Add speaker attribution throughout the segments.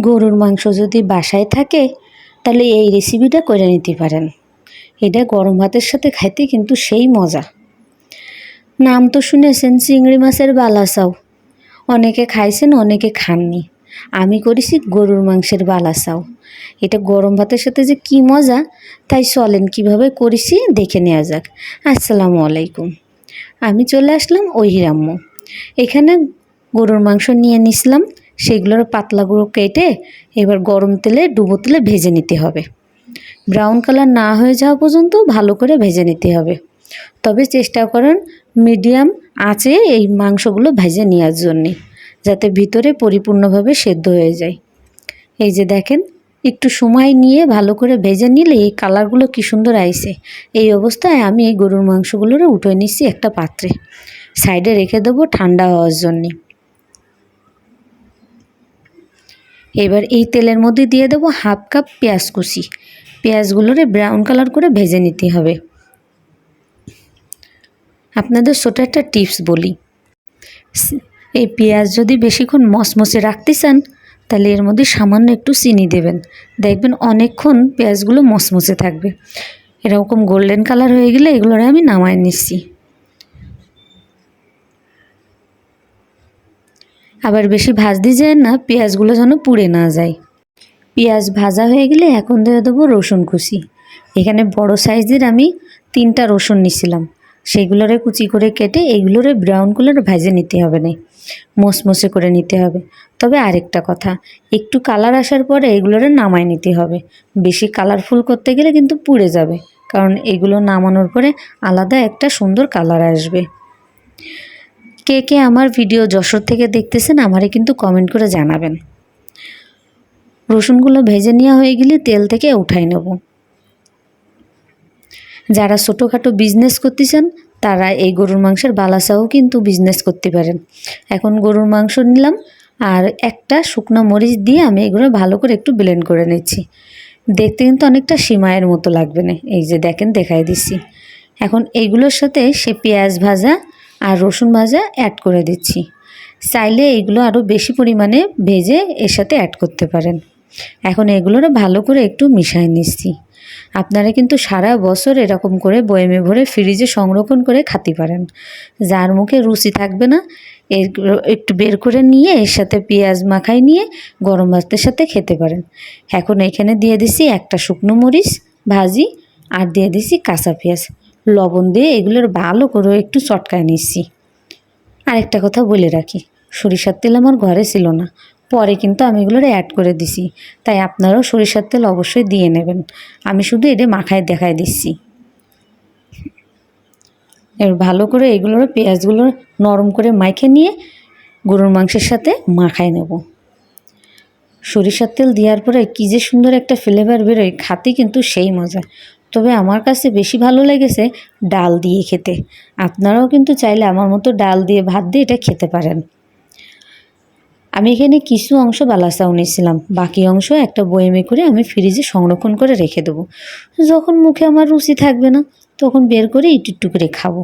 Speaker 1: গরুর মাংস যদি বাসায় থাকে, তাহলে এই রেসিপিটা করে নিতে পারেন। এটা গরম ভাতের সাথে খাইতে কিন্তু সেই মজা। নাম তো শুনেছেন, চিংড়ি মাছের বালাসাও। অনেকে খাইছেন, অনেকে খাননি। আমি করেছি গরুর মাংসের বালাসাও। এটা গরম ভাতের সাথে যে কি মজা, তাই চলেন কীভাবে করেছি দেখে নেওয়া যাক। আসসালামু আলাইকুম। আমি চলে আসলাম ওই হিরাম্য এখানে গরুর মাংস নিয়ে নিছিলাম। সেগুলোর পাতলাগুলো কেটে এবার গরম তেলে, ডুবো তেলে ভেজে নিতে হবে। ব্রাউন কালার না হয়ে যাওয়া পর্যন্ত ভালো করে ভেজে নিতে হবে। তবে চেষ্টা করেন মিডিয়াম আঁচে এই মাংসগুলো ভেজে নেওয়ার জন্যে, যাতে ভিতরে পরিপূর্ণভাবে সেদ্ধ হয়ে যায়। এই যে দেখেন, একটু সময় নিয়ে ভালো করে ভেজে নিলে এই কালারগুলো কী সুন্দর আইছে এই অবস্থায় আমি এই গরুর মাংসগুলোরে উঠে নিচ্ছি একটা পাত্রে। সাইডে রেখে দেবো ঠান্ডা হওয়ার জন্যে। এবার এই তেলের মধ্যে দিয়ে দেবো হাফ কাপ পেঁয়াজ কুচি। পেঁয়াজগুলোরে ব্রাউন কালার করে ভেজে নিতে হবে। আপনাদের ছোটো একটা টিপস বলি। এই পেঁয়াজ যদি বেশিক্ষণ মসমসে রাখতে চান, তাহলে এর মধ্যে সামান্য একটু চিনি দেবেন। দেখবেন অনেকক্ষণ পেঁয়াজগুলো মসমসে থাকবে। এরকম গোল্ডেন কালার হয়ে গেলে এগুলোরে আমি নামায় নিচ্ছি। আবার বেশি ভাজতে যায় না, পেঁয়াজগুলো যেন পুড়ে না যায়। পেঁয়াজ ভাজা হয়ে গেলে এখন দিয়ে দেবো রসুন কুচি। এখানে বড় সাইজের আমি তিনটা রসুন নিছিলাম সেগুলোরে কুচি করে কেটে এইগুলোরে ব্রাউন কালার ভেজে নিতে হবে না। মসমসে করে নিতে হবে। তবে আরেকটা কথা, একটু কালার আসার পরে এগুলোরে নামায় নিতে হবে। বেশি কালারফুল করতে গেলে কিন্তু পুড়ে যাবে। কারণ এগুলো নামানোর পরে আলাদা একটা সুন্দর কালার আসবে। কে কে আমার ভিডিও যশোর থেকে দেখতেছেন, আমারে কিন্তু কমেন্ট করে জানাবেন। রসুনগুলো ভেজে নেওয়া হয়ে গেলে তেল থেকে উঠাই নেব। যারা ছোটোখাটো বিজনেস করতে চান তারা এই গরুর মাংসের বালাসাও কিন্তু বিজনেস করতে পারেন। এখন গরুর মাংস নিলাম, আর একটা শুকনো মরিচ দিয়ে আমি এগুলো ভালো করে একটু ব্লেন্ড করে নিচ্ছি। দেখতে কিন্তু অনেকটা সিমাইয়ের মতো লাগবে না, এই যে দেখেন দেখাই দিচ্ছি। এখন এইগুলোর সাথে সে পেঁয়াজ ভাজা আর রসুন ভাজা অ্যাড করে দিচ্ছি। চাইলে এগুলো আরও বেশি পরিমাণে ভেজে এর সাথে অ্যাড করতে পারেন। এখন এগুলোর ভালো করে একটু মিশাই নিচ্ছি। আপনারা কিন্তু সারা বছর এরকম করে বয়েমে ভরে ফ্রিজে সংরক্ষণ করে খাতে পারেন। যার মুখে রুচি থাকবে না, এর একটু বের করে নিয়ে এর সাথে পেঁয়াজ মাখাই নিয়ে গরম ভাতের সাথে খেতে পারেন। এখন এখানে দিয়ে দিছি একটা শুকনো মরিচ, ভাজি, আর দিয়ে দিছি কাঁচা পেঁয়াজ। লবণ দিয়ে এগুলোর ভালো করে একটু চটকায় নিচ্ছি। আরেকটা কথা বলে রাখি, সরিষার তেল আমার ঘরে ছিল না, পরে কিন্তু আমি এগুলোর অ্যাড করে দিছি, তাই আপনারাও সরিষার তেল অবশ্যই দিয়ে নেবেন, আমি শুধু এটা মাখায় দেখায় দিচ্ছি। এবার ভালো করে এগুলোর পেঁয়াজগুলো নরম করে মাখে নিয়ে গরুর মাংসের সাথে মাখায় নেব। সরিষার তেল দেওয়ার পরে কী যে সুন্দর একটা ফ্লেভার বেরোয়, খাতে কিন্তু সেই মজা। তবে আমার কাছে বেশি ভালো লেগেছে ডাল দিয়ে খেতে। আপনারাও কিন্তু চাইলে আমার মতো ডাল দিয়ে ভাত দিয়ে এটা খেতে পারেন। আমি এখানে কিছু অংশ বালাসাও নিয়েছিলাম। বাকি অংশ একটা বয়েমে করে আমি ফ্রিজে সংরক্ষণ করে রেখে দেবো। যখন মুখে আমার রুচি থাকবে না, তখন বের করে একটু একটু করে খাব।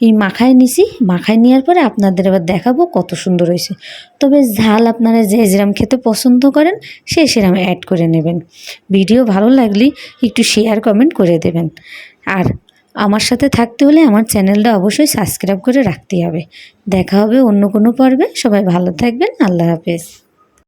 Speaker 1: এই মাখায় নিছি, মাখায় নেওয়ার পরে আপনাদের এবার দেখাবো কত সুন্দর হয়েছে। তবে ঝাল আপনারা যে যেরাম খেতে পছন্দ করেন, সে সেরাম অ্যাড করে নেবেন। ভিডিও ভালো লাগলে একটু শেয়ার কমেন্ট করে দেবেন। আর আমার সাথে থাকতে হলে আমার চ্যানেলটা অবশ্যই সাবস্ক্রাইব করে রাখতে হবে। দেখা হবে অন্য কোনো পর্বে। সবাই ভালো থাকবেন। আল্লাহ হাফেজ।